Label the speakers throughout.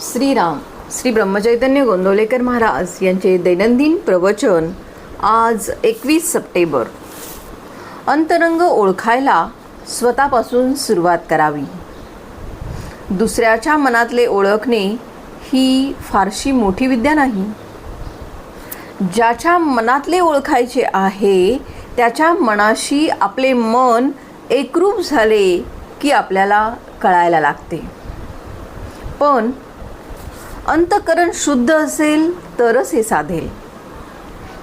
Speaker 1: श्रीराम श्री ब्रह्मचैतन्य गोंदवलेकर महाराज यांचे दैनंदिन प्रवचन आज एकवीस सप्टेंबर. अंतरंग ओळखायला स्वतःपासून सुरुवात करावी. दुसऱ्याच्या मनातले ओळखणे ही फारशी मोठी विद्या नाही. ज्याच्या मनातले ओळखायचे आहे त्याच्या मनाशी आपले मन एकरूप झाले की आपल्याला कळायला लागते. पण अंतकरण शुद्ध असेल तरच हे साधेल.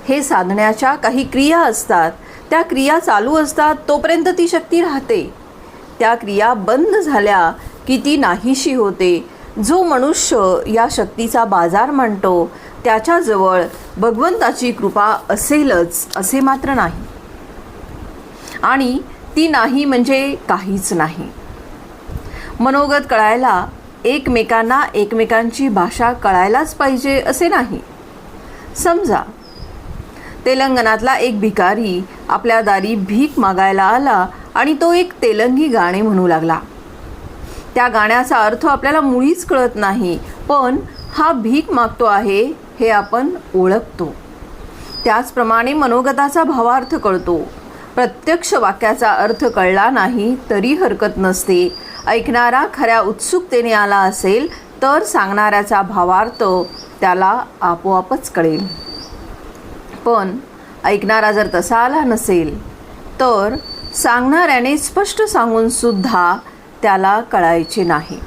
Speaker 1: हे साधण्याच्या काही क्रिया असतात. त्या क्रिया चालू असतात तोपर्यंत ती शक्ती राहते. त्या क्रिया बंद झाल्या की ती नाहीशी होते. जो मनुष्य या शक्तीचा बाजार मांडतो त्याच्याजवळ भगवंताची कृपा असेलच असे मात्र नाही. आणि ती नाही म्हणजे काहीच नाही. मनोगत कळायला एकमेकांना एकमेकांची भाषा कळायलाच पाहिजे असे नाही. समजा तेलंगणातला एक भिकारी आपल्या दारी भीक मागायला आला आणि तो एक तेलंगी गाणे म्हणू लागला. त्या गाण्याचा अर्थ आपल्याला मुळीच कळत नाही पण हा भीक मागतो आहे हे आपण ओळखतो. त्याचप्रमाणे मनोगताचा भावार्थ कळतो. प्रत्यक्ष वाक्याचा अर्थ कळला नाही तरी हरकत नसते ऐकणारा खऱ्या उत्सुकतेने आला असेल तर सांगणाऱ्याचा भावार्थ त्याला आपोआपच कळेल. पण ऐकणारा जर तसा आला नसेल तर सांगणाऱ्याने स्पष्ट सांगूनसुद्धा त्याला कळायचे नाही.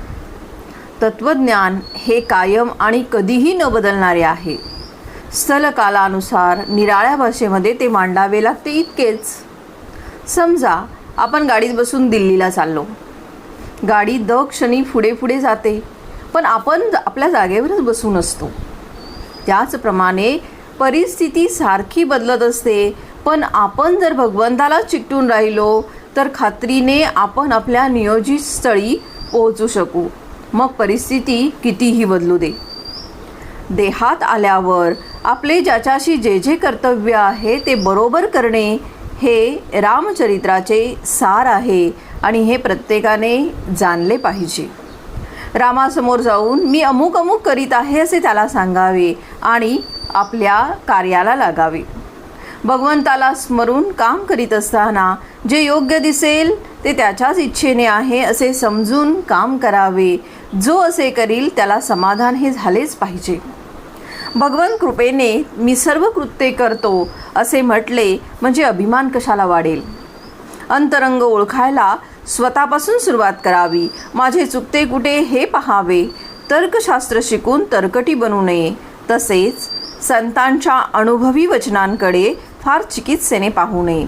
Speaker 1: तत्त्वज्ञान हे कायम आणि कधीही न बदलणारे आहे. स्थलकालानुसार निराळ्या भाषेमध्ये ते मांडावे लागते इतकेच. समजा आपण गाडीत बसून दिल्लीला चाललो. गाडी द क्षणी पुढे पुढे जाते. पण आपण आपल्या जागेवरच बसून असतो. त्याचप्रमाणे परिस्थिती सारखी बदलत असते. पण आपण जर भगवंताला चिकटून राहिलो तर खात्रीने आपण आपल्या नियोजित स्थळी पोहोचू शकू. मग परिस्थिती कितीही बदलू दे. देहात आल्यावर आपले ज्याच्याशी जे जे कर्तव्य आहे ते बरोबर करणे हे रामचरित्राचे सार आहे आणि हे प्रत्येकाने जाणले पाहिजे. रामासमोर जाऊन मी अमुक अमुक करीत आहे असे त्याला सांगावे आणि आपल्या कार्याला लागावे. भगवंताला स्मरून काम करीत असताना जे योग्य दिसेल ते त्याच्याच इच्छेने आहे असे समजून काम करावे. जो असे करील त्याला समाधान हे झालेच पाहिजे. भगवान कृपेने मी सर्व कृत्ये करतो असे म्हटले म्हणजे अभिमान कशाला वाढेल? अंतरंग ओळखायला स्वतःपासून सुरुवात करावी. माझे चुकते कुठे हे पहावे. तर्कशास्त्र शिकून तर्कटी बनू नये. तसेच संतांच्या अनुभवी वचनांकडे फार चिकित्सेने पाहू नये.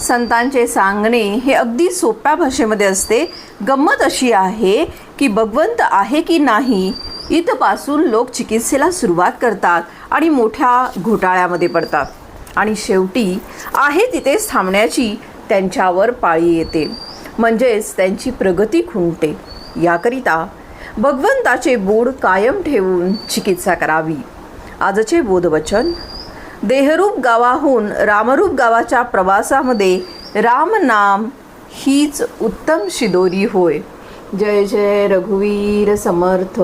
Speaker 1: संतांचे सांगणे हे अगदी सोप्या भाषेमध्ये असते. गंमत अशी आहे की भगवंत आहे की नाही इथपासून लोक चिकित्सेला सुरुवात करतात आणि मोठ्या घोटाळ्यामध्ये पडतात. आणि शेवटी आहे तिथेच थांबण्याची त्यांच्यावर पाळी येते. म्हणजेच त्यांची प्रगती खुंटते. याकरिता भगवंताचे बोड कायम ठेवून चिकित्सा करावी. आजचे बोधवचन देहरूप गावाहून रामरूप गावाच्या प्रवासामध्ये राम नाम हीच उत्तम शिदोरी होय. जय जय रघुवीर समर्थ.